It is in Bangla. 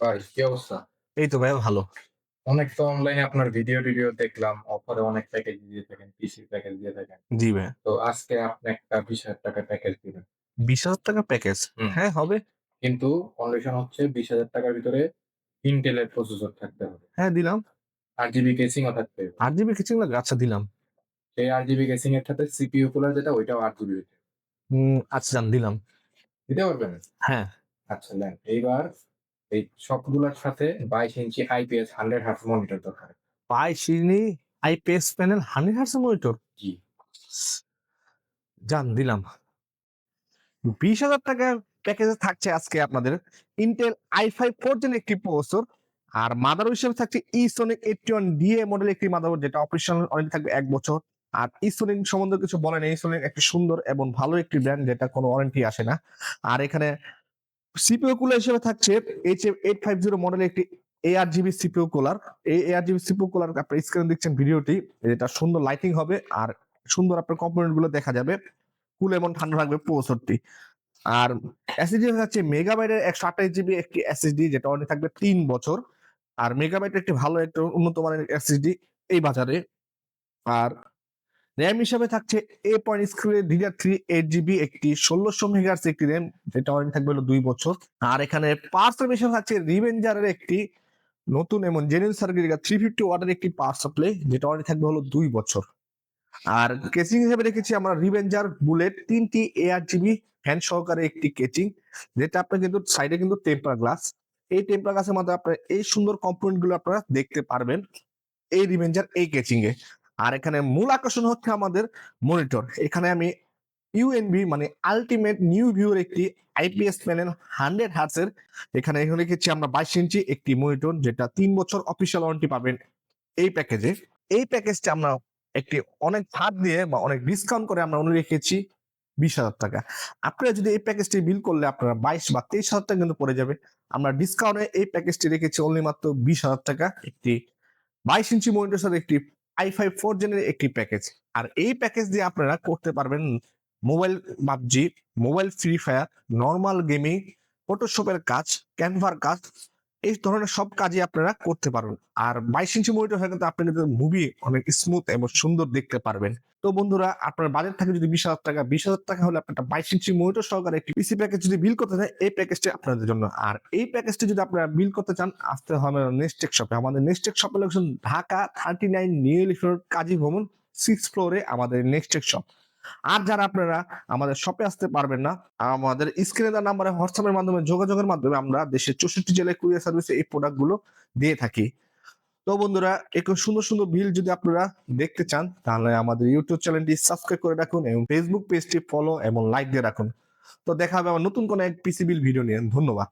ভাই কি অবস্থা? এই তো ভাইয়া ভালো। অনেক তো অনলাইনে আপনার ভিডিও টিডিও দেখলাম। অফারে অনেক প্যাকেজ দিয়ে থাকেন, পিসি প্যাকেজ দিয়ে থাকেন। জি ভাইয়া। তো আজকে আপনি একটা ৳২০,০০০ প্যাকেজ দিবেন। ৳২০,০০০ প্যাকেজ? হ্যাঁ, হবে। কিন্তু কন্ডিশন হচ্ছে ৳২০,০০০ র ভিতরে Intel এর প্রসেসর থাকতে হবে। হ্যাঁ, দিলাম। 8GB কেসিংও থাকতে হবে। 8GB কেসিং লাগবে? আচ্ছা দিলাম। সেই 8GB কেসিং এর সাথে সিপিইউ কুলার যেটা ওইটাও 8GB হইতে হবে। আচ্ছা যান দিলাম। দিতে পারবেন? হ্যাঁ। আচ্ছা নেন। এইবার এই সবগুলার সাথে 22 ইঞ্চি IPS 100 হার্টজ মনিটর দরকার। 22 ইঞ্চি IPS প্যানেল 100 হার্টজ এর মনিটর? জি। যান দিলাম। ৳২০,০০০ প্যাকেজে থাকছে আজকে আপনাদের Intel i5 4 জেন একটি প্রসেসর আর মাদারবোর্ড হিসেবে থাকছে Esonic 81DA মডেল একটি মাদারবোর্ড যেটা অপারেশনাল ওয়ারেন্টি থাকবে ১ বছর। আর Esonic সম্বন্ধে কিছু বলে নেই। Esonic একটি সুন্দর এবং ভালো একটি ব্র্যান্ড যেটা কোনো ওয়ারেন্টি আসে না। আর এখানে সিপিইউ কুলার হিসেবে থাকছে HM850 মডেলের একটি ARGB সিপিইউ কুলার। এই ARGB সিপিইউ কুলার আপনারা স্ক্রিনে দেখছেন ভিডিওটি। এটা সুন্দর লাইটিং হবে আর সুন্দর আপনার কম্পোনেন্টগুলো দেখা যাবে। কুল এবং ঠান্ডা থাকবে পঁয়ষট্টি আর এসএসডি হচ্ছে মেগাবাইটের 128 জিবি একটি এসএসডি যেটা অনেক থাকবে তিন বছর। আর মেগাবাইটের একটি ভালো, একটা উন্নত মানের এসএসডি এই বাজারে। আর র‍্যাম হিসাবে থাকছে এ পয়েন্ট স্ক্রুয়ের DDR3 8GB একটি 1600 মেগাহার্টজ একটি র‍্যাম যেটা ওয়ারেন্টি থাকবে হলো 2 বছর। আর এখানে সাপ্লাই হিসেবে থাকছে রিভেঞ্জারের একটি নতুন এবং জেনুইন সার্কিট 350 ওয়াটের একটি পাওয়ার সাপ্লাই যেটা ওয়ারেন্টি থাকবে হলো দুই বছর। আর কেসিং হিসেবে রেখেছি আমরা রিভেঞ্জার বুলেট 3টি জিবি ফ্যান সহকারে একটি কেচিং যেটা আপনার কিন্তু সাইডে কিন্তু টেম্পার গ্লাস। এই টেম্পার গ্লাসের মধ্যে আপনারা এই সুন্দর কম্পোনেন্টগুলো আপনারা দেখতে পারবেন এই রিভেঞ্জার এই কেচিং এ। আর এখানে মূল আকর্ষণ হচ্ছে আমাদের মনিটর। এখানে আমি ইউএনবি মানে আলটিমেট নিউ ভিউর একটি আইপিএস প্যানেল 100 হার্টজ এর এখানে এখানে রেখেছি আমরা 22 ইঞ্চি একটি মনিটর যেটা তিন বছর অফিসিয়াল ওয়ারেন্টি পাবেন এই প্যাকেজে। এই প্যাকেজটা আমরা একটি অনেক ছাড় দিয়ে বা অনেক ডিসকাউন্ট করে আমরা অনু রেখেছি ৳২০,০০০ আপনারা যদি এই প্যাকেজটি বিল করলে আপনারা 22 বা ২৩,০০০ টাকা কিন্তু পড়ে যাবে। আমরা ডিসকাউন্টে এই প্যাকেজটি রেখেছি অনলি মাত্র ৳২০,০০০ একটি 22 ইঞ্চি মনিটর সাথে একটি i5 4 জেনের একটি প্যাকেজ। আর এই প্যাকেজ দিয়ে আপনারা করতে পারবেন mobile PUBG mobile Free Fire, normal gaming, ফটোশপের কাজ, ক্যানভার কাজ এই ধরনের সব কাজই আপনারা করতে পারবেন। আর 22 ইঞ্চি মনিটর হয়ে কিন্তু আপনি কিন্তু মুভি অনেক স্মুথ এবং সুন্দর দেখতে পারবেন। তো বন্ধুরা আপনার বাজেট থাকে যদি ৳২০,০০০ ৳২০,০০০ হলে আপনার 22 ইঞ্চি মনিটর সহকারে একটি পিসি প্যাকেজ যদি বিল করতে চান এই প্যাকেজটি আপনাদের জন্য। আর এই প্যাকেজটি যদি আপনারা বিল করতে চান আসতে হবে নেস্টেক শপে। আমাদের নেস্টেক শপের location Dhaka 39 New Elephant Road Kazi Bhaban 6th ফ্লোরে আমাদের নেস্টেক শপ। আর যারা আপনারা আমাদের শপে আসতে পারবেন না আমাদের স্ক্রিনে দেওয়া নাম্বারে হোয়াটসঅ্যাপের মাধ্যমে যোগাযোগের মাধ্যমে আমরা দেশের 64 জেলায় কুরিয়ার সার্ভিসে এই প্রোডাক্টগুলো দিয়ে থাকি। তো বন্ধুরা এরকম সুন্দর, সুন্দর বিল যদি আপনারা দেখতে চান তাহলে আমাদের ইউটিউব চ্যানেলটি সাবস্ক্রাইব করে রাখুন এবং ফেসবুক পেজটি ফলো এবং লাইক দিয়ে রাখুন। তো দেখা হবে আমার নতুন কোনো এক পিসি বিল ভিডিও নিয়ে। ধন্যবাদ।